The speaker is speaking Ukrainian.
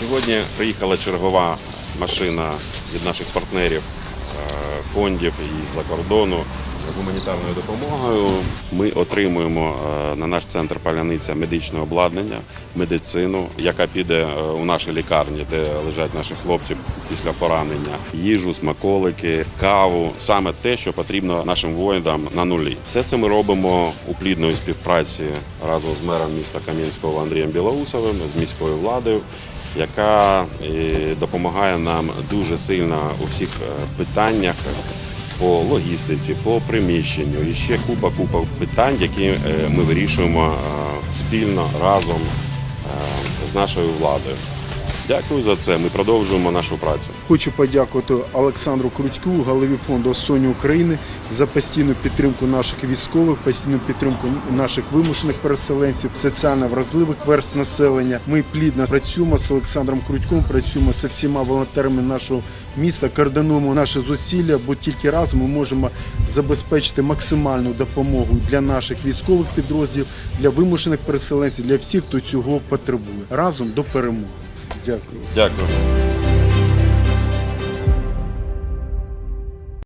Сьогодні приїхала чергова машина від наших партнерів е, фондів із-за кордону з гуманітарною допомогою. Ми отримуємо е, на наш центр паляниця медичне обладнання, медицину, яка піде е, у наші лікарні, де лежать наші хлопці після поранення, їжу, смаколики, каву, саме те, що потрібно нашим воїнам на нулі. Все це ми робимо у плідної співпраці разом з мером міста Кам'янського Андрієм Білоусовим, з міською владою яка е, допомагає нам дуже сильно у всіх е, питаннях по логістиці, по приміщенню і ще купа купа питань, які е, ми вирішуємо спільно разом з нашою владою. Дякую за це. Ми продовжуємо нашу працю. Хочу подякувати Олександру Крутьку, голові фонду Соні України, за постійну підтримку наших військових, постійну підтримку наших вимушених переселенців, соціально вразливих верст населення. Ми плідно працюємо з Олександром Крутьком, працюємо з всіма волонтерами нашого міста, координуємо наші зусилля, бо тільки разом ми можемо забезпечити максимальну допомогу для наших військових підрозділів, для вимушених переселенців, для всіх, хто цього потребує. Разом до перемоги. Дякую. Дякую.